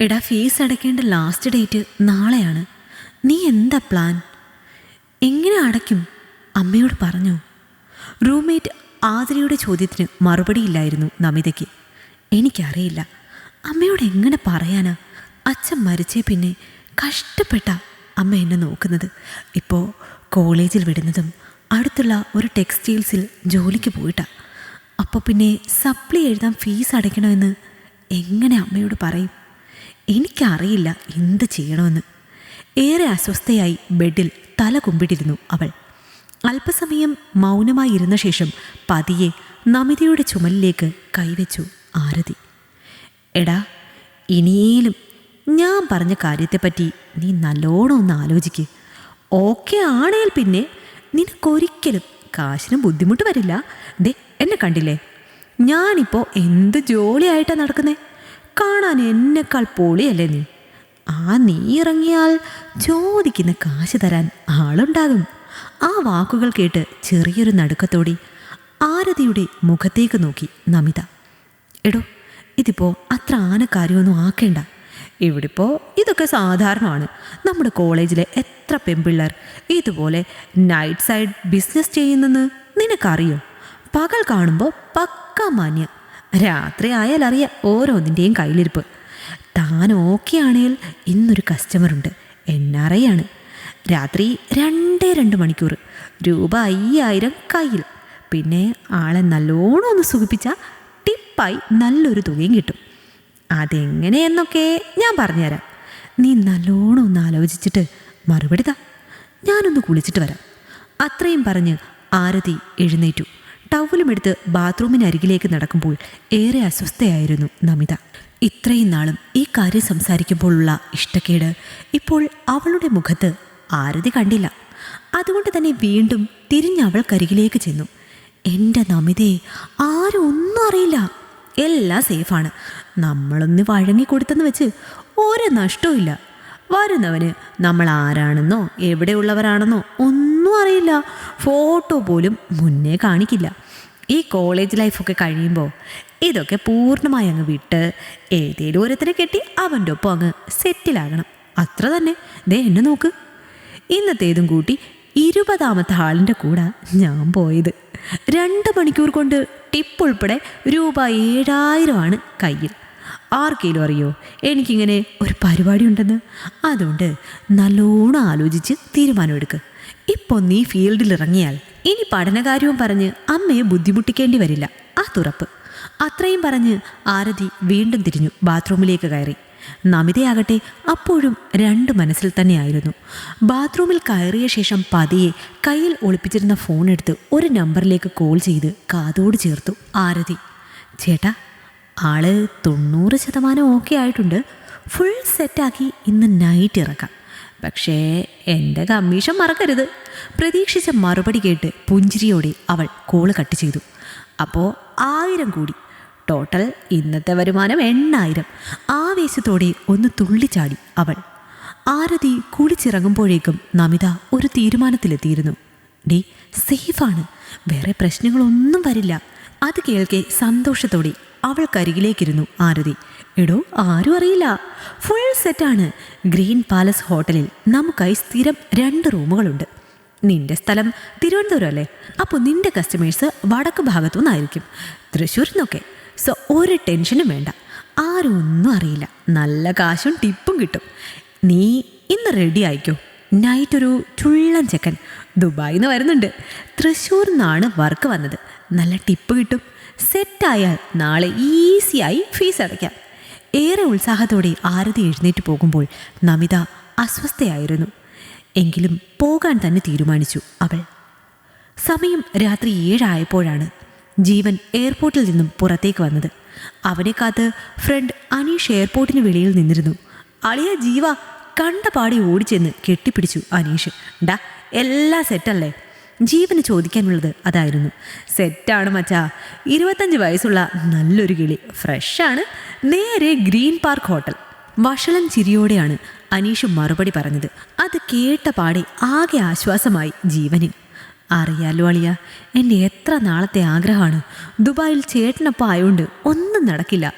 എടാ ഫീസ് അടയ്ക്കേണ്ട last date നാളെയാണ്. നീ എന്താ പ്ലാൻ എങ്ങനെ അടയ്ക്കും? അമ്മയോട് പറഞ്ഞു. റൂംമേറ്റ് ആതിരയുടെ ചോദ്യത്തിന് മറുപടിയില്ലായിരുന്നു നമിതയ്ക്ക്. എനിക്കറിയില്ല. അമ്മയോട് എങ്ങനെ പറയാനാ? അച്ഛൻ മരിച്ചേ പിന്നെ കഷ്ടപ്പെട്ട അമ്മ എന്നെ നോക്കുന്നത്. ഇപ്പോൾ കോളേജിൽ വിടുന്നതും അടുത്തുള്ള ഒരു ടെക്സ്റ്റൈൽസിൽ ജോലിക്ക് പോയിട്ടാ. അപ്പോൾ പിന്നെ സപ്ലി എഴുതാൻ ഫീസ് അടയ്ക്കണമെന്ന് എങ്ങനെ അമ്മയോട് പറയും? എനിക്കറിയില്ല എന്ത് ചെയ്യണമെന്ന്. ഏറെ അസ്വസ്ഥയായി ബെഡിൽ തല കുമ്പിട്ടിരുന്നു അവൾ. അല്പസമയം മൗനമായി ഇരുന്ന ശേഷം പതിയെ നമിതയുടെ ചുമലിലേക്ക് കൈവച്ചു ആരതി. എടാ ഇനിയേലും ഞാൻ പറഞ്ഞ കാര്യത്തെപ്പറ്റി നീ നല്ലോണം ഒന്ന് ആലോചിക്ക്. ഓക്കെ ആണേൽ പിന്നെ നിനക്കൊരിക്കലും കാശിനും ബുദ്ധിമുട്ട് വരില്ല. ദേ എന്നെ കണ്ടില്ലേ? ഞാനിപ്പോൾ എന്ത് ജോലിയായിട്ടാണ് നടക്കുന്നേ? കാണാൻ എന്നെക്കാൾ പൊളിയല്ലേ നീ? ആ നീ ഇറങ്ങിയാൽ ചോദിക്കുന്ന കാശ് തരാൻ ആളുണ്ടാകും. ആ വാക്കുകൾ കേട്ട് ചെറിയൊരു നടുക്കത്തോടെ ആരതിയുടെ മുഖത്തേക്ക് നോക്കി നമിത. എടോ ഇതിപ്പോൾ അത്ര ആനക്കാര്യമൊന്നും ആക്കേണ്ട. ഇവിടിപ്പോൾ ഇതൊക്കെ സാധാരണമാണ്. നമ്മുടെ കോളേജിലെ എത്ര പെൺപിള്ളേർ ഇതുപോലെ നൈറ്റ് സൈഡ് ബിസിനസ് ചെയ്യുന്നെന്ന് നിനക്കറിയോ? പകൽ കാണുമ്പോൾ പക്ക മാന്യ. രാത്രി ആയാൽ അറിയാം ഓരോന്നിന്റെയും കയ്യിലിരിപ്പ്. താൻ ഓക്കെ ഇന്നൊരു കസ്റ്റമറുണ്ട് എൻ ആർ ഐ ആണ് രാത്രി രണ്ടേ രണ്ട് മണിക്കൂർ. രൂപ അയ്യായിരം കയ്യിൽ. പിന്നെ ആളെ നല്ലോണം ഒന്ന് സുഖിപ്പിച്ചാൽ ടിപ്പായി നല്ലൊരു തുകയും കിട്ടും. അതെങ്ങനെയെന്നൊക്കെ ഞാൻ പറഞ്ഞുതരാം. നീ നല്ലോണം ഒന്ന് ആലോചിച്ചിട്ട് മറുപടി താ. ഞാനൊന്ന് കുളിച്ചിട്ട് വരാം. അത്രയും പറഞ്ഞ് ആരതി എഴുന്നേറ്റു. ടവലുമെടുത്ത് ബാത്റൂമിനരികിലേക്ക് നടക്കുമ്പോൾ ഏറെ അസ്വസ്ഥയായിരുന്നു നമിത. ഇത്രയും നാളും ഈ കാര്യം സംസാരിക്കുമ്പോഴുള്ള ഇഷ്ടക്കേട് ഇപ്പോൾ അവളുടെ മുഖത്ത് ആരതി കണ്ടില്ല. അതുകൊണ്ട് തന്നെ വീണ്ടും തിരിഞ്ഞ് അവൾക്കരികിലേക്ക് ചെന്നു. എന്റെ നമിതയെ ആരും ഒന്നും അറിയില്ല. എല്ലാം സേഫാണ്. നമ്മളൊന്ന് വഴങ്ങിക്കൊടുത്തെന്ന് വെച്ച് ഒരു നഷ്ടവും വരുന്നവന് നമ്മൾ ആരാണെന്നോ എവിടെയുള്ളവരാണെന്നോ ഒന്നും അറിയില്ല. ഫോട്ടോ പോലും മുന്നേ കാണിക്കില്ല. ഈ കോളേജ് ലൈഫൊക്കെ കഴിയുമ്പോൾ ഇതൊക്കെ പൂർണമായി അങ്ങ് വിട്ട് ഏതേലും ഓരോരുത്തരെ കെട്ടി അവന്റെ ഒപ്പം അങ്ങ് സെറ്റിലാകണം അത്ര തന്നെ. ദേ എന്നെ നോക്ക്. ഇന്നത്തേതും കൂട്ടി ഇരുപതാമത്തെ ആളിന്റെ കൂടെ ഞാൻ പോയത്. രണ്ട് മണിക്കൂർ കൊണ്ട് ടിപ്പ് ഉൾപ്പെടെ രൂപ ഏഴായിരമാണ് കയ്യിൽ. ആർക്കെങ്കിലും അറിയോ? എനിക്കിങ്ങനെ ഒരു പരിപാടി ഉണ്ടെന്ന്? അതുകൊണ്ട് നല്ലോണം ആലോചിച്ച് തീരുമാനമെടുക്ക്. ഇപ്പോൾ നീ ഫീൽഡിൽ ഇറങ്ങിയാൽ ഇനി പഠനകാര്യവും പറഞ്ഞ് അമ്മയെ ബുദ്ധിമുട്ടിക്കേണ്ടി വരില്ല. ആ തുറപ്പ്. അത്രയും പറഞ്ഞ് ആരതി വീണ്ടും തിരിഞ്ഞു ബാത്റൂമിലേക്ക് കയറി. നമിതയാകട്ടെ അപ്പോഴും രണ്ട് മനസ്സിൽ തന്നെയായിരുന്നു. ബാത്റൂമിൽ കയറിയ ശേഷം പതിയെ കയ്യിൽ ഒളിപ്പിച്ചിരുന്ന ഫോൺ എടുത്ത് ഒരു നമ്പറിലേക്ക് കോൾ ചെയ്ത് കാതോട് ചേർത്തു ആരതി. ചേട്ടാ ആൾ തൊണ്ണൂറ് ശതമാനം ഓക്കെ ആയിട്ടുണ്ട്. ഫുൾ സെറ്റാക്കി ഇന്ന് നൈറ്റ് ഇറക്കാം. പക്ഷേ എന്റെ കമ്മീഷൻ മറക്കരുത്. പ്രതീക്ഷിച്ച മറുപടി കേട്ട് പുഞ്ചിരിയോടെ അവൾ കോൾ കട്ട് ചെയ്തു. അപ്പോൾ ആയിരം കൂടി. ടോട്ടൽ ഇന്നത്തെ വരുമാനം എണ്ണായിരം. ആവേശത്തോടെ ഒന്ന് തുള്ളിച്ചാടി അവൾ. ആരതി കുളിച്ചിറങ്ങുമ്പോഴേക്കും നമിത ഒരു തീരുമാനത്തിലെത്തിയിരുന്നു. ഡി സേഫാണ്. വേറെ പ്രശ്നങ്ങളൊന്നും വരില്ല. അത് കേൾക്കെ സന്തോഷത്തോടെ അവൾക്കരികിലേക്കിരുന്നു ആരതി. എടോ ആരും അറിയില്ല. ഫുൾ സെറ്റാണ് ഗ്രീൻ പാലസ് ഹോട്ടലിൽ നമുക്കായി സ്ഥിരം രണ്ട് റൂമുകളുണ്ട്. നിന്റെ സ്ഥലം തിരുവനന്തപുരം അല്ലേ? അപ്പോൾ നിന്റെ കസ്റ്റമേഴ്സ് വടക്ക് ഭാഗത്തു നിന്നായിരിക്കും. തൃശ്ശൂരിൽ നിന്നൊക്കെ. സോ ഒരു ടെൻഷനും വേണ്ട. ആരും ഒന്നും അറിയില്ല. നല്ല കാശും ടിപ്പും കിട്ടും. നീ ഇന്ന് റെഡി ആയിക്കോ? നൈറ്റ് ഒരു ചുള്ളൻ ചെക്കൻ ദുബായിൽ നിന്ന് വരുന്നുണ്ട്. തൃശ്ശൂരിൽ നിന്നാണ് വർക്ക് വന്നത്. നല്ല ടിപ്പ് കിട്ടും. സെറ്റായാൽ നാളെ ഈസിയായി ഫീസ് അടയ്ക്കാം. ഏറെ ഉത്സാഹത്തോടെ ആരതി എഴുന്നേറ്റ് പോകുമ്പോൾ നമിത അസ്വസ്ഥയായിരുന്നു. എങ്കിലും പോകാൻ തന്നെ തീരുമാനിച്ചു അവൾ. സമയം രാത്രി ഏഴായപ്പോഴാണ് ജീവൻ എയർപോർട്ടിൽ നിന്നും പുറത്തേക്ക് വന്നത്. അവനെ കാത്ത് ഫ്രണ്ട് അനീഷ് എയർപോർട്ടിന് വെളിയിൽ നിന്നിരുന്നു. അളിയ ജീവ കണ്ട പാടി ഓടിച്ചെന്ന് കെട്ടിപ്പിടിച്ചു അനീഷ്. ഡാ എല്ലാം സെറ്റല്ലേ? ജീവന് ചോദിക്കാനുള്ളത് അതായിരുന്നു. സെറ്റാണ് മച്ചാ. ഇരുപത്തഞ്ച് വയസ്സുള്ള നല്ലൊരു കിളി. ഫ്രഷാണ് നേരെ ഗ്രീൻ പാർക്ക് ഹോട്ടൽ. വഷളൻ ചിരിയോടെയാണ് അനീഷ് മറുപടി പറഞ്ഞത്. അത് കേട്ട പാടെ ആകെ ആശ്വാസമായി ജീവന്. അറിയാലോ അളിയ എന്റെ എത്ര നാളത്തെ ആഗ്രഹമാണ്. ദുബായിൽ ചേട്ടനൊപ്പം ആയതുകൊണ്ട് ഒന്നും നടക്കില്ല.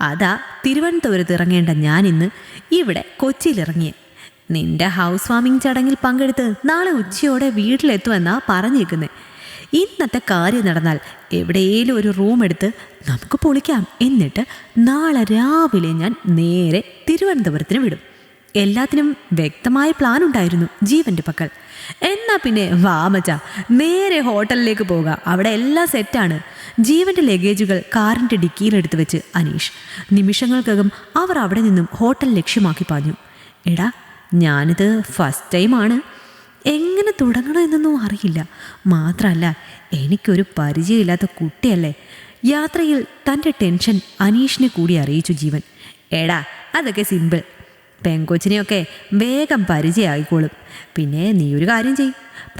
അതാ തിരുവനന്തപുരത്ത് ഇറങ്ങേണ്ട ഞാനിന്ന് ഇവിടെ കൊച്ചിയിൽ ഇറങ്ങിയേ നിന്റെ ഹൗസ് വാമിംഗ് ചടങ്ങിൽ പങ്കെടുത്ത് നാളെ ഉച്ചയോടെ വീട്ടിലെത്തുമെന്നാ പറഞ്ഞേക്കുന്നത് ഇന്നത്തെ കാര്യം നടന്നാൽ എവിടെയെങ്കിലും ഒരു റൂം എടുത്ത് നമുക്ക് പൊളിക്കാം. എന്നിട്ട് നാളെ രാവിലെ ഞാൻ നേരെ തിരുവനന്തപുരത്തിന് വിടും. എല്ലാത്തിനും വ്യക്തമായ പ്ലാൻ ഉണ്ടായിരുന്നു ജീവന്റെ പക്കൽ. എന്നാ പിന്നെ വാമച്ച നേരെ ഹോട്ടലിലേക്ക് പോകാം. അവിടെ എല്ലാം സെറ്റാണ് ജീവന്റെ ലഗേജുകൾ കാറിന്റെ ഡിക്കിയിലെടുത്ത് വെച്ച് അനീഷ് നിമിഷങ്ങൾക്കകം അവർ അവിടെ നിന്നും ഹോട്ടൽ ലക്ഷ്യമാക്കി പാഞ്ഞു. എടാ ഞാനിത് ഫസ്റ്റ് ടൈമാണ് എങ്ങനെ തുടങ്ങണമെന്നൊന്നും അറിയില്ല. മാത്രമല്ല എനിക്കൊരു പരിചയമില്ലാത്ത കുട്ടിയല്ലേ. യാത്രയിൽ തന്റെ ടെൻഷൻ അനീഷിനെ കൂടി അറിയിച്ചു ജീവൻ. എടാ അതൊക്കെ സിമ്പിൾ പെങ്കൊച്ചിനെയൊക്കെ വേഗം പരിചയമായിക്കോളും. പിന്നെ നീ ഒരു കാര്യം ചെയ്.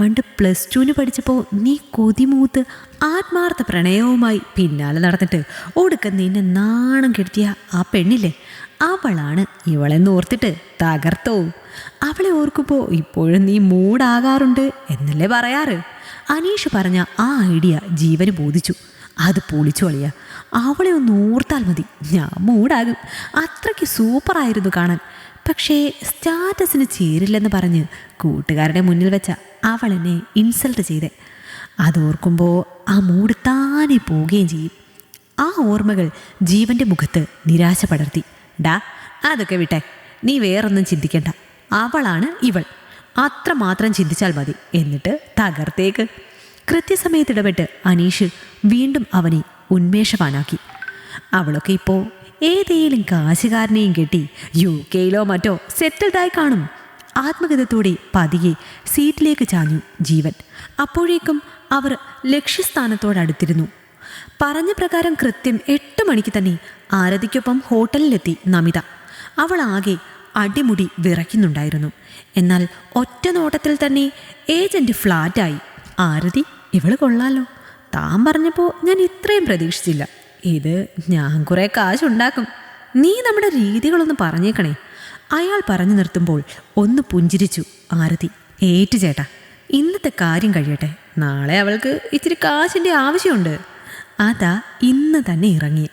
പണ്ട് പ്ലസ് ടുവിന് പഠിച്ചപ്പോൾ നീ കൊതിമൂത്ത് ആത്മാർത്ഥ പ്രണയവുമായി പിന്നാലെ നടന്നിട്ട് ഒടുക്കം നിന്നെ നാണം കെടുത്തിയ ആ പെണ്ണില്ലേ? അവളാണ് ഇവളെന്ന് ഓർത്തിട്ട് തകർത്തോ. അവളെ ഓർക്കുമ്പോൾ ഇപ്പോഴും നീ മൂടാകാറുണ്ട് എന്നല്ലേ പറയാറ്? അനീഷ് പറഞ്ഞ ആ ഐഡിയ ജീവന് ബോധിച്ചു. അത് പൊളിച്ചു കളിയ. അവളെ ഒന്ന് ഓർത്താൽ മതി. ഞാൻ മൂടാകും. അത്രയ്ക്ക് സൂപ്പറായിരുന്നു കാണാൻ. പക്ഷേ സ്റ്റാറ്റസിന് ചേരില്ലെന്ന് പറഞ്ഞ് കൂട്ടുകാരുടെ മുന്നിൽ വെച്ച അവൾ എന്നെ ഇൻസൾട്ട് ചെയ്തേ. അതോർക്കുമ്പോൾ ആ മൂട് താനെ പോവുകയും ചെയ്യും. ആ ഓർമ്മകൾ ജീവന്റെ മുഖത്ത് നിരാശ പടർത്തി. ഡാ അതൊക്കെ വിട്ടെ. നീ വേറൊന്നും ചിന്തിക്കണ്ട. അവളാണ് ഇവൾ. അത്രമാത്രം ചിന്തിച്ചാൽ മതി. എന്നിട്ട് തകർത്തേക്ക്. കൃത്യസമയത്ത് ഇടപെട്ട് അനീഷ് വീണ്ടും അവനെ ഉന്മേഷവാനാക്കി. അവളൊക്കെ ഇപ്പോൾ ഏതേലും കാശുകാരനെയും കെട്ടി യു കെയിലോ മറ്റോ സെറ്റിൽഡായി കാണും. ആത്മഗതത്തോടെ പതിയെ സീറ്റിലേക്ക് ചാഞ്ഞു ജീവൻ. അപ്പോഴേക്കും അവർ ലക്ഷ്യസ്ഥാനത്തോടടുത്തിരുന്നു. പറഞ്ഞ പ്രകാരം കൃത്യം എട്ട് മണിക്ക് തന്നെ ആരതിക്കൊപ്പം ഹോട്ടലിലെത്തി നമിത. അവൾ ആകെ അടിമുടി വിറയ്ക്കുന്നുണ്ടായിരുന്നു. എന്നാൽ ഒറ്റ നോട്ടത്തിൽ തന്നെ ഏജന്റ് ഫ്ലാറ്റായി. ആരതി ഇവൾ കൊള്ളാലോ. താൻ പറഞ്ഞപ്പോൾ ഞാൻ ഇത്രയും പ്രതീക്ഷിച്ചില്ല. ഇത് ഞാൻ കുറേ കാശുണ്ടാക്കും. നീ നമ്മുടെ രീതികളൊന്ന് പറഞ്ഞേക്കണേ. അയാൾ പറഞ്ഞു നിർത്തുമ്പോൾ ഒന്ന് പുഞ്ചിരിച്ചു. ആരതി ഏറ്റു ചേട്ടാ ഇന്നത്തെ കാര്യം കഴിയട്ടെ. നാളെ അവൾക്ക് ഇച്ചിരി കാശിന്റെ ആവശ്യമുണ്ട്. അതാ ഇന്ന് തന്നെ ഇറങ്ങി.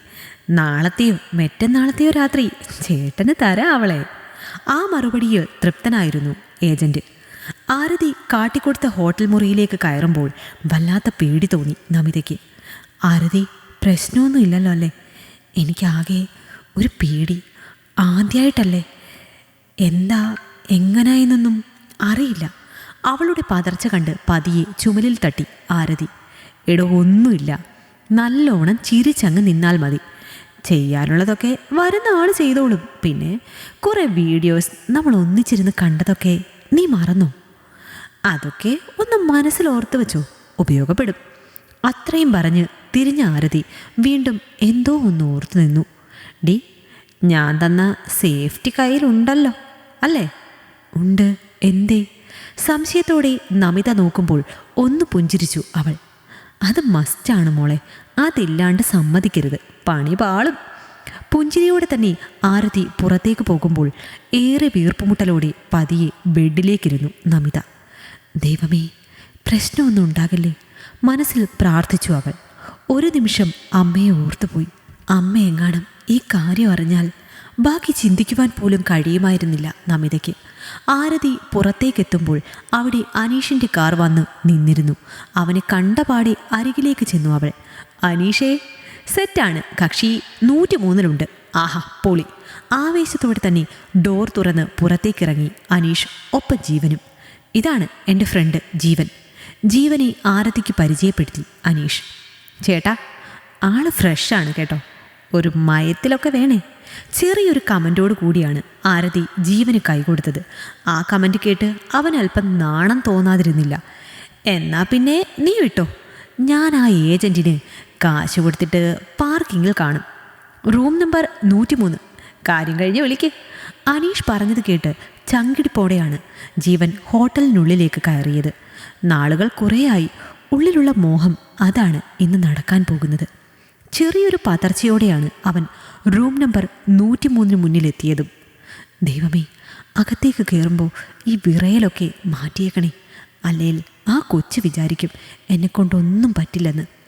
നാളത്തെയോ മറ്റന്നാളത്തെയോ രാത്രി ചേട്ടന് തരാം അവളെ. ആ മറുപടിയിൽ തൃപ്തനായിരുന്നു ഏജന്റ്. ആരതി കാട്ടിക്കൊടുത്ത ഹോട്ടൽ മുറിയിലേക്ക് കയറുമ്പോൾ വല്ലാത്ത പേടി തോന്നി നമിതയ്ക്ക്. ആരതി പ്രശ്നമൊന്നും ഇല്ലല്ലോ അല്ലേ? എനിക്കാകെ ഒരു പേടി ആദ്യമായിട്ടല്ലേ എന്താ എങ്ങനെയെന്നൊന്നും അറിയില്ല. അവളുടെ പതർച്ച കണ്ട് പതിയെ ചുമലിൽ തട്ടി ആരതി. എടോ ഒന്നുമില്ല. നല്ലോണം ചിരിച്ചങ്ങ് നിന്നാൽ മതി. ചെയ്യാനുള്ളതൊക്കെ വരുന്ന ആൾ ചെയ്തോളും. പിന്നെ കുറേ വീഡിയോസ് നമ്മൾ ഒന്നിച്ചിരുന്ന് കണ്ടതൊക്കെ നീ മറന്നു? അതൊക്കെ ഒന്ന് മനസ്സിൽ ഓർത്ത് വെച്ചോ ഉപയോഗപ്പെടും. അത്രയും പറഞ്ഞ് തിരിഞ്ഞ ആരതി വീണ്ടും എന്തോ ഒന്ന് ഓർത്തു നിന്നു. ഡി ഞാൻ തന്ന സേഫ്റ്റി കയ്യിലുണ്ടല്ലോ അല്ലേ? ഉണ്ട് എന്തേ? സംശയത്തോടെ നമിത നോക്കുമ്പോൾ ഒന്ന് പുഞ്ചിരിച്ചു അവൾ. അത് മസ്റ്റാണ് മോളെ അതില്ലാണ്ട് സമ്മതിക്കരുത്. പണി പാളും. പുഞ്ചിരിയോടെ തന്നെ ആരതി പുറത്തേക്ക് പോകുമ്പോൾ ഏറെ വീർപ്പുമുട്ടലോടെ പതിയെ ബെഡിലേക്കിരുന്നു നമിത. ദൈവമേ പ്രശ്നമൊന്നും ഉണ്ടാകില്ലേ? മനസ്സിൽ പ്രാർത്ഥിച്ചു അവൾ. ഒരു നിമിഷം അമ്മയെ ഓർത്തുപോയി. അമ്മ എങ്ങാനും ഈ കാര്യം അറിഞ്ഞാൽ ബാക്കി ചിന്തിക്കുവാൻ പോലും കഴിയുമായിരുന്നില്ല നമിതയ്ക്ക്. ആരതി പുറത്തേക്കെത്തുമ്പോൾ അവിടെ അനീഷിന്റെ കാർ വന്ന് നിന്നിരുന്നു. അവനെ കണ്ടപാടെ അരികിലേക്ക് ചെന്നു അവൾ. അനീഷേ സെറ്റാണ്. കക്ഷി നൂറ്റി മൂന്നിലുണ്ട് ആഹാ പൊളി. ആവേശത്തോടെ തന്നെ ഡോർ തുറന്ന് പുറത്തേക്കിറങ്ങി അനീഷ് ഒപ്പം ജീവനും. ഇതാണ് എന്റെ ഫ്രണ്ട് ജീവൻ. ജീവനെ ആരതിക്ക് പരിചയപ്പെടുത്തി അനീഷ്. ചേട്ടാ ആൾ ഫ്രഷാണ് കേട്ടോ. ഒരു മയത്തിലൊക്കെ വേണേ. ചെറിയൊരു കമന്റോട് കൂടിയാണ് ആരതി ജീവന് കൈകൊടുത്തത് ആ കമന്റ് കേട്ട് അവൻ അല്പം നാണം തോന്നാതിരുന്നില്ല. എന്നാ പിന്നെ നീ വിട്ടോ. ഞാൻ ആ ഏജന്റിന് കാശ് കൊടുത്തിട്ട് പാർക്കിങ്ങിൽ കാണും. റൂം നമ്പർ നൂറ്റിമൂന്ന്. കാര്യം കഴിഞ്ഞ് വിളിക്ക്. അനീഷ് പറഞ്ഞത് കേട്ട് ചങ്കിടിപ്പോടെയാണ് ജീവൻ ഹോട്ടലിനുള്ളിലേക്ക് കയറിയത്. നാളുകൾ കുറേയായി. ഉള്ളിലുള്ള മോഹം അതാണ് ഇന്ന് നടക്കാൻ പോകുന്നത്. ചെറിയൊരു പതർച്ചയോടെയാണ് അവൻ റൂം നമ്പർ നൂറ്റിമൂന്നിന് മുന്നിലെത്തിയതും. ദൈവമേ അകത്തേക്ക് കയറുമ്പോൾ ഈ വിറയലൊക്കെ മാറ്റിയേക്കണേ. അല്ലെങ്കിൽ ആ കൊച്ചു വിചാരിക്കും എന്നെക്കൊണ്ടൊന്നും പറ്റില്ലെന്ന്.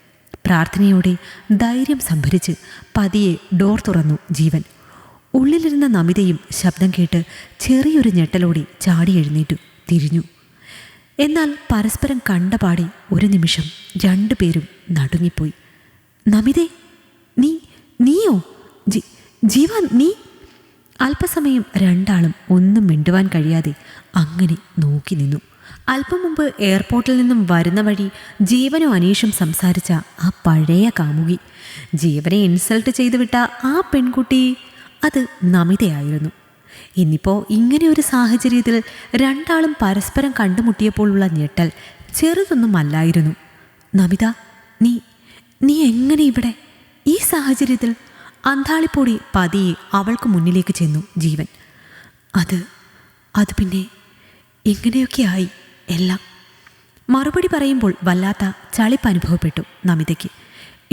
പ്രാർത്ഥനയോടെ ധൈര്യം സംഭരിച്ച് പതിയെ ഡോർ തുറന്നു ജീവൻ. ഉള്ളിലിരുന്ന നമിതയും ശബ്ദം കേട്ട് ചെറിയൊരു ഞെട്ടലോടെ ചാടി എഴുന്നേറ്റു തിരിഞ്ഞു. എന്നാൽ പരസ്പരം കണ്ടപാടി ഒരു നിമിഷം രണ്ടുപേരും നടുങ്ങിപ്പോയി. നമിതേ നീ നീയോ? ജി ജീവ നീ? അല്പസമയം രണ്ടാളും ഒന്നും മിണ്ടുവാൻ കഴിയാതെ അങ്ങനെ നോക്കി നിന്നു. അല്പം മുമ്പ് എയർപോർട്ടിൽ നിന്നും വരുന്ന വഴി ജീവനും അനീഷും സംസാരിച്ച ആ പഴയ കാമുകി. ജീവനെ ഇൻസൾട്ട് ചെയ്തു വിട്ട ആ പെൺകുട്ടി അത് നമിതയായിരുന്നു. ഇന്നിപ്പോൾ ഇങ്ങനെ ഒരു സാഹചര്യത്തിൽ രണ്ടാളും പരസ്പരം കണ്ടുമുട്ടിയപ്പോഴുള്ള ഞെട്ടൽ ചെറുതൊന്നും അല്ലായിരുന്നു നമിത നീ നീ എങ്ങനെ ഇവിടെ? ഈ സാഹചര്യത്തിൽ അന്താളിപ്പൊടി പതിയെ അവൾക്ക് മുന്നിലേക്ക് ചെന്നു ജീവൻ. അത് അത് പിന്നെ ഇങ്ങനെയൊക്കെ ആയി എല്ലാം. മറുപടി പറയുമ്പോൾ വല്ലാത്ത ചളിപ്പ് അനുഭവപ്പെട്ടു നമിതയ്ക്ക്.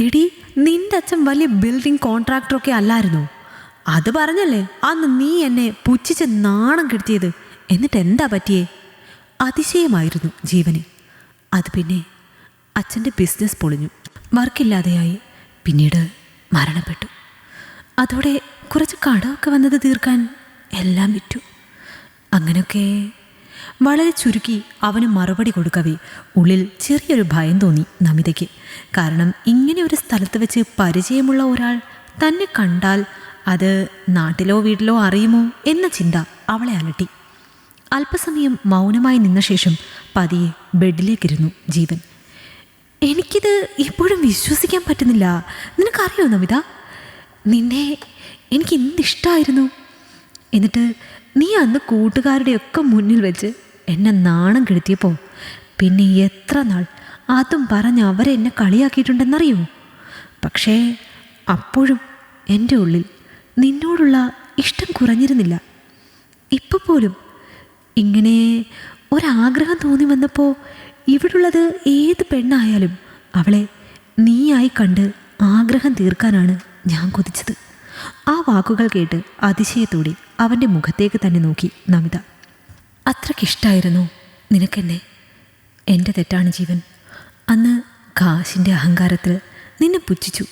എടി നിന്റെ അച്ഛൻ വലിയ ബിൽഡിംഗ് കോൺട്രാക്ടറൊക്കെ അല്ലായിരുന്നോ? അത് പറഞ്ഞല്ലേ അന്ന് നീ എന്നെ പുച്ഛിച്ച് നാണം കെടുത്തിയത്. എന്നിട്ട് എന്താ പറ്റിയേ? അതിശയമായിരുന്നു ജീവന്. അത് പിന്നെ അച്ഛന്റെ ബിസിനസ് പൊളിഞ്ഞു. വർക്കില്ലാതെയായി പിന്നീട് മരണപ്പെട്ടു. അതോടെ കുറച്ച് കടമൊക്കെ വന്നത് തീർക്കാൻ എല്ലാം വിറ്റു. അങ്ങനെയൊക്കെ വളരെ ചുരുക്കി അവന് മറുപടി കൊടുക്കവേ. ഉള്ളിൽ ചെറിയൊരു ഭയം തോന്നി നമിതയ്ക്ക്. കാരണം ഇങ്ങനെ ഒരു സ്ഥലത്ത് വെച്ച് പരിചയമുള്ള ഒരാൾ തന്നെ കണ്ടാൽ അത് നാട്ടിലോ വീട്ടിലോ അറിയുമോ എന്ന ചിന്ത അവളെ അലട്ടി. അല്പസമയം മൗനമായി നിന്ന ശേഷം പതിയെ ബെഡിലേക്കിരുന്നു ജീവൻ. എനിക്കിത് ഇപ്പോഴും വിശ്വസിക്കാൻ പറ്റുന്നില്ല. നിനക്കറിയോ നമിത? നിന്നെ എനിക്ക് എന്തിഷ്ടമായിരുന്നു എന്നിട്ട് നീ അന്ന് കൂട്ടുകാരുടെയൊക്കെ മുന്നിൽ വെച്ച് എന്നെ നാണം കെടുത്തിയപ്പോൾ പിന്നെ എത്ര നാൾ അതും പറഞ്ഞ് അവരെ എന്നെ കളിയാക്കിയിട്ടുണ്ടെന്നറിയോ? പക്ഷേ അപ്പോഴും എന്റെ ഉള്ളിൽ നിന്നോടുള്ള ഇഷ്ടം കുറഞ്ഞിരുന്നില്ല. ഇപ്പോൾ പോലും ഇങ്ങനെ ഒരാഗ്രഹം തോന്നി വന്നപ്പോൾ ഇവിടുള്ളത് ഏത് പെണ്ണായാലും അവളെ നീയായി കണ്ട് ആഗ്രഹം തീർക്കാനാണ് ഞാൻ കൊതിച്ചത്. ആ വാക്കുകൾ കേട്ട് അതിശയത്തോടെ അവന്റെ മുഖത്തേക്ക് തന്നെ നോക്കി നമിത. അത്രയ്ക്കിഷ്ടായിരുന്നു നിനക്കെന്നെ. എന്റെ തെറ്റാണ് ജീവൻ. അന്ന് കാശിന്റെ അഹങ്കാരത്തിൽ നിന്നെ പുച്ഛിച്ചു.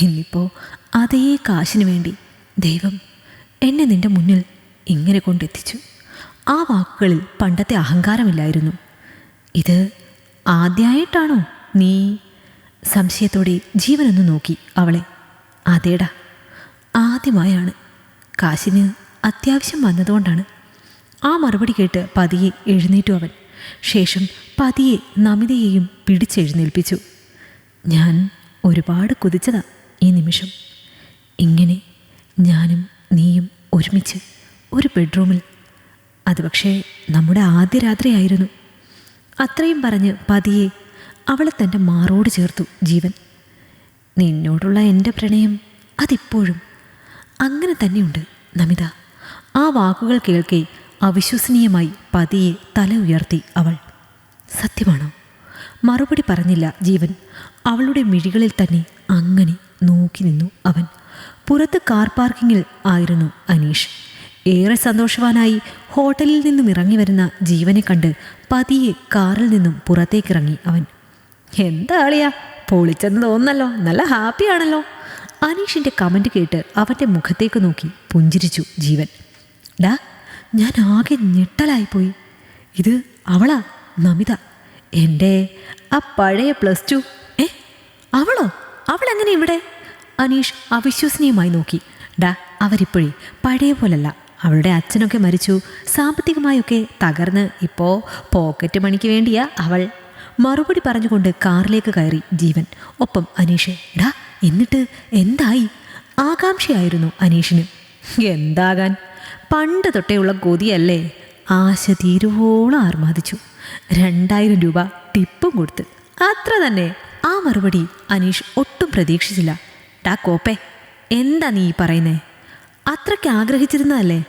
ഇന്നിപ്പോൾ അതേ കാശിന് വേണ്ടി ദൈവം എന്നെ നിന്റെ മുന്നിൽ ഇങ്ങനെ കൊണ്ടെത്തിച്ചു. ആ വാക്കുകളിൽ പണ്ടത്തെ അഹങ്കാരമില്ലായിരുന്നു. ഇത് ആദ്യമായിട്ടാണോ നീ സംശയത്തോടെ ജീവനൊന്ന് നോക്കി അവളെ? അതേടാ. ആദ്യമായാണ് കാശിന് അത്യാവശ്യം വന്നതുകൊണ്ടാണ്. ആ മറുപടി കേട്ട് പതിയെ എഴുന്നേറ്റു അവൻ. ശേഷം പതിയെ നമിതയെയും പിടിച്ചെഴുന്നേൽപ്പിച്ചു. ഞാൻ ഒരുപാട് കൊതിച്ചതാ ഈ നിമിഷം. ഇങ്ങനെ ഞാനും നീയും ഒരുമിച്ച് ഒരു ബെഡ്റൂമിൽ. അത് പക്ഷേ നമ്മുടെ ആദ്യ രാത്രിയായിരുന്നു അത്രയും പറഞ്ഞ് പതിയെ അവളെ തന്റെ മാറോട് ചേർത്തു ജീവൻ. നിന്നോടുള്ള എന്റെ പ്രണയം അതിപ്പോഴും അങ്ങനെ തന്നെയുണ്ട് നമിത. ആ വാക്കുകൾ കേൾക്കെ അവിശ്വസനീയമായി പതിയെ തല ഉയർത്തി അവൾ. സത്യമാണോ? മറുപടി പറഞ്ഞില്ല ജീവൻ. അവളുടെ മിഴികളിൽ തന്നെ അങ്ങനെ നോക്കി നിന്നു അവൻ. പുറത്ത് കാർ പാർക്കിങ്ങിൽ ആയിരുന്നു അനീഷ്. ഏറെ സന്തോഷവാനായി ഹോട്ടലിൽ നിന്നും ഇറങ്ങി വരുന്ന ജീവനെ കണ്ട് പതിയെ കാറിൽ നിന്നും പുറത്തേക്കിറങ്ങി അവൻ. എന്താ ആളിയാ പൊളിച്ചെന്ന് തോന്നല്ലോ നല്ല ഹാപ്പിയാണല്ലോ. അനീഷിന്റെ കമന്റ് കേട്ട് അവന്റെ മുഖത്തേക്ക് നോക്കി പുഞ്ചിരിച്ചു ജീവൻ. ഡാ ഞാൻ ആകെ ഞെട്ടലായിപ്പോയി. ഇത് അവളാ നമിത. എന്റെ ആ പഴയ പ്ലസ് ടു ഏ അവളോ? അവളെങ്ങനെ ഇവിടെ? അനീഷ് അവിശ്വസനീയമായി നോക്കി. ഡാ അവരിപ്പോഴേ പഴയ പോലല്ല. അവളുടെ അച്ഛനൊക്കെ മരിച്ചു. സാമ്പത്തികമായൊക്കെ തകർന്ന് ഇപ്പോൾ പോക്കറ്റ് മണിക്ക് വേണ്ടിയാ അവൾ. മറുപടി പറഞ്ഞുകൊണ്ട് കാറിലേക്ക് കയറി ജീവൻ. ഒപ്പം അനീഷ് ഡാ എന്നിട്ട് എന്തായി? ആകാംക്ഷയായിരുന്നു അനീഷിന്. എന്താകാൻ? പണ്ട് തൊട്ടേയുള്ള കൊതിയല്ലേ ആശ തീരുവോളം ആർമാദിച്ചു. രണ്ടായിരം രൂപ ടിപ്പും കൊടുത്ത്. അത്ര തന്നെ. ആ മറുപടി അനീഷ് ഒട്ടും പ്രതീക്ഷിച്ചില്ല. ടാ കോപ്പേ. എന്താ നീ പറയുന്നേ? അത്രയ്ക്ക് ആഗ്രഹിച്ചിരുന്നതല്ലേ?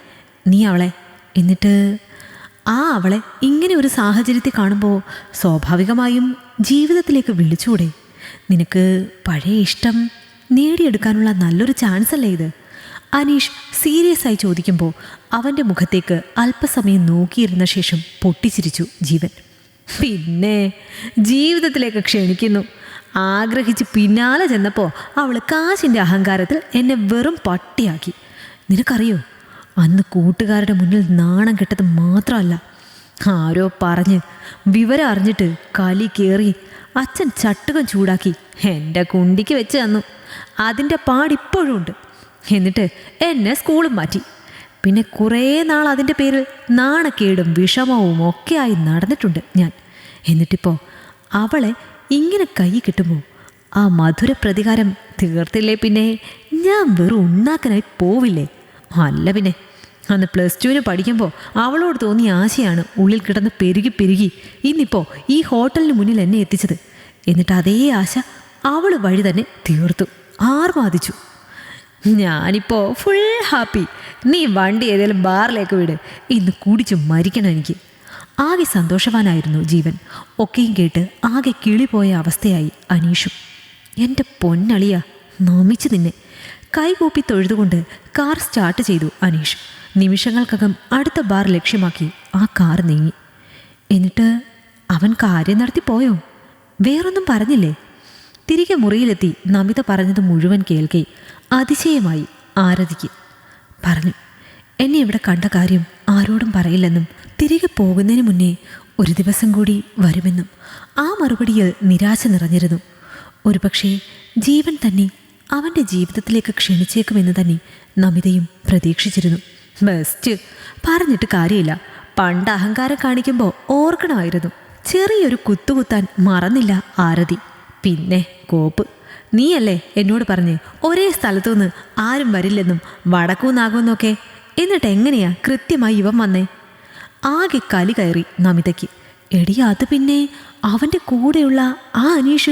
നീ അവളെ. എന്നിട്ട് ആ അവളെ ഇങ്ങനെ ഒരു സാഹചര്യത്തിൽ കാണുമ്പോൾ സ്വാഭാവികമായും ജീവിതത്തിലേക്ക് വിളിച്ചൂടെ? നിനക്ക് പഴയ ഇഷ്ടം നേടിയെടുക്കാനുള്ള നല്ലൊരു ചാൻസ് അല്ലേ ഇത്? അനീഷ് സീരിയസ് ആയി ചോദിക്കുമ്പോൾ അവന്റെ മുഖത്തേക്ക് അല്പസമയം നോക്കിയിരുന്ന ശേഷം പൊട്ടിച്ചിരിച്ചു ജീവൻ. പിന്നെ ജീവിതത്തിലേക്ക് ക്ഷണിക്കുന്നു. ആഗ്രഹിച്ച് പിന്നാലെ ചെന്നപ്പോൾ അവൾ കാശിന്റെ അഹങ്കാരത്തിൽ എന്നെ വെറും പട്ടിയാക്കി. നിനക്കറിയോ? അന്ന് കൂട്ടുകാരുടെ മുന്നിൽ നാണം കെട്ടത് മാത്രമല്ല. ആരോ പറഞ്ഞ് വിവരം അറിഞ്ഞിട്ട് കലി കയറി അച്ഛൻ ചട്ടുകം ചൂടാക്കി എന്റെ കുണ്ടിക്ക് വെച്ച് തന്നു. അതിന്റെ പാടിപ്പോഴും ഉണ്ട്. എന്നിട്ട് എന്നെ സ്കൂളും മാറ്റി. പിന്നെ കുറേ നാൾ അതിന്റെ പേരിൽ നാണക്കേടും വിഷമവും ഒക്കെയായി നടന്നിട്ടുണ്ട് ഞാൻ. എന്നിട്ടിപ്പോൾ അവളെ ഇങ്ങനെ കൈ കിട്ടുമ്പോൾ ആ മധുര പ്രതികാരം തീർത്തില്ലേ പിന്നെ? ഞാൻ വെറും ഉണ്ണാക്കനായി പോവില്ലേ? അല്ല പിന്നെ അന്ന് പ്ലസ് ടുവിന് പഠിക്കുമ്പോൾ അവളോട് തോന്നിയ ആശയാണ് ഉള്ളിൽ കിടന്ന് പെരുകി പെരുകി ഇന്നിപ്പോൾ ഈ ഹോട്ടലിന് മുന്നിൽ എന്നെ എത്തിച്ചത്. എന്നിട്ട് അതേ ആശ അവൾ വഴി തന്നെ തീർത്തു. ആർമാദിച്ചു ഞാനിപ്പോൾ ഫുൾ ഹാപ്പി നീ വണ്ടി ഏതെങ്കിലും ബാറിലേക്ക് വിട്. ഇന്ന് കുടിച്ച് മരിക്കണം എനിക്ക്. ആകെ സന്തോഷവാനായിരുന്നു ജീവൻ. ഒക്കെയും കേട്ട് ആകെ കിളിപോയ അവസ്ഥയായി അനീഷും. എന്റെ പൊന്നളിയ നമിച്ചു നിന്നെ. കൈകൂപ്പി തൊഴുതുകൊണ്ട് കാർ സ്റ്റാർട്ട് ചെയ്തു അനീഷ്. നിമിഷങ്ങൾക്കകം അടുത്ത ബാർ ലക്ഷ്യമാക്കി ആ കാർ നീങ്ങി. എന്നിട്ട് അവൻ കാര്യം നടത്തി പോയോ? വേറൊന്നും പറഞ്ഞില്ലേ? തിരികെ മുറിയിലെത്തി നമിത പറഞ്ഞത് മുഴുവൻ കേൾക്കെ. അതിശയമായി ആരതിക്ക് പറഞ്ഞു എന്നെ ഇവിടെ കണ്ട കാര്യം ആരോടും പറയില്ലെന്നും തിരികെ പോകുന്നതിന് മുന്നേ ഒരു ദിവസം കൂടി വരുമെന്നും ആ മറുപടിയിൽ നിരാശ നിറഞ്ഞിരുന്നു. ഒരുപക്ഷെ ജീവൻ തന്നെ അവന്റെ ജീവിതത്തിലേക്ക് ക്ഷണിച്ചേക്കുമെന്ന് തന്നെ നമിതയും പ്രതീക്ഷിച്ചിരുന്നു. ബെസ്റ്റ്. പറഞ്ഞിട്ട് കാര്യമില്ല. പണ്ട് അഹങ്കാരം കാണിക്കുമ്പോൾ ഓർക്കണമായിരുന്നു. ചെറിയൊരു കുത്തുകുത്താൻ മറന്നില്ല ആരതി. പിന്നെ കോപ്പ്. നീയല്ലേ എന്നോട് പറഞ്ഞ് ഒരേ സ്ഥലത്തുനിന്ന് ആരും വരില്ലെന്നും വടക്കൂന്നാകുമെന്നൊക്കെ. എന്നിട്ട് എങ്ങനെയാ കൃത്യമായി ഇവൻ വന്നേ? ആകെ കലി കയറി നമിതയ്ക്ക്. എടി അത് പിന്നെ അവന്റെ കൂടെയുള്ള ആ അനീഷ്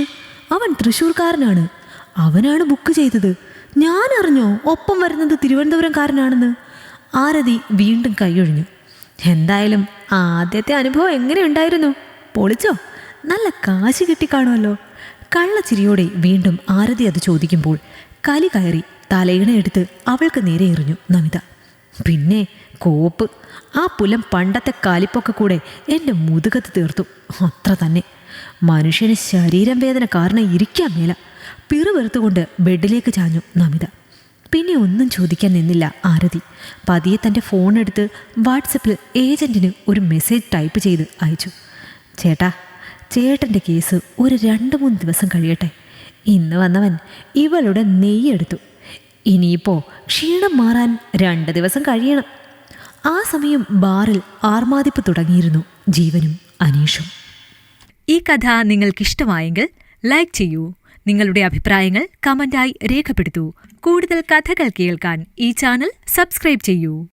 അവൻ തൃശ്ശൂർക്കാരനാണ്. അവനാണ് ബുക്ക് ചെയ്തത്. ഞാൻ അറിഞ്ഞോ ഒപ്പം വരുന്നത് തിരുവനന്തപുരംകാരനാണെന്ന്? ആരതി വീണ്ടും കൈയൊഴിഞ്ഞു. എന്തായാലും ആദ്യത്തെ അനുഭവം എങ്ങനെയുണ്ടായിരുന്നു പൊളിച്ചോ? നല്ല കാശ് കിട്ടിക്കാണുമല്ലോ. കള്ളച്ചിരിയോടെ വീണ്ടും ആരതി അത് ചോദിക്കുമ്പോൾ കലി കയറി തലയിണയെടുത്ത് അവൾക്ക് നേരെ എറിഞ്ഞു നമിത. പിന്നെ കോപ്പ് ആ പുലം പണ്ടത്തെ കാലിപ്പൊക്കെ കൂടെ എന്റെ മുതുകത്ത് തീർത്തു. അത്ര തന്നെ. മനുഷ്യന് ശരീരം വേദന കാരണം ഇരിക്കാൻ മേല. പിറുവെറുത്തുകൊണ്ട് ബെഡിലേക്ക് ചാഞ്ഞു നമിത. പിന്നെ ഒന്നും ചോദിക്കാൻ നിന്നില്ല ആരതി. പതിയെ തന്റെ ഫോണെടുത്ത് വാട്സപ്പിൽ ഏജന്റിന് ഒരു മെസ്സേജ് ടൈപ്പ് ചെയ്ത് അയച്ചു. ചേട്ടാ ചേട്ടന്റെ കേസ് ഒരു രണ്ട് മൂന്ന് ദിവസം കഴിയട്ടെ. ഇന്ന് വന്നവൻ ഇവളുടെ നെയ്യെടുത്തു. ഇനിയിപ്പോൾ ക്ഷീണം മാറാൻ രണ്ട് ദിവസം കഴിയണം. ആ സമയം ബാറിൽ ആർമാതിപ്പ് തുടങ്ങിയിരുന്നു ജീവനും അനീഷും. ഈ കഥ നിങ്ങൾക്കിഷ്ടമായെങ്കിൽ ലൈക്ക് ചെയ്യൂ. നിങ്ങളുടെ അഭിപ്രായങ്ങൾ കമന്റായി രേഖപ്പെടുത്തൂ. കൂടുതൽ കഥകൾ കേൾക്കാൻ ഈ ചാനൽ സബ്സ്ക്രൈബ് ചെയ്യൂ.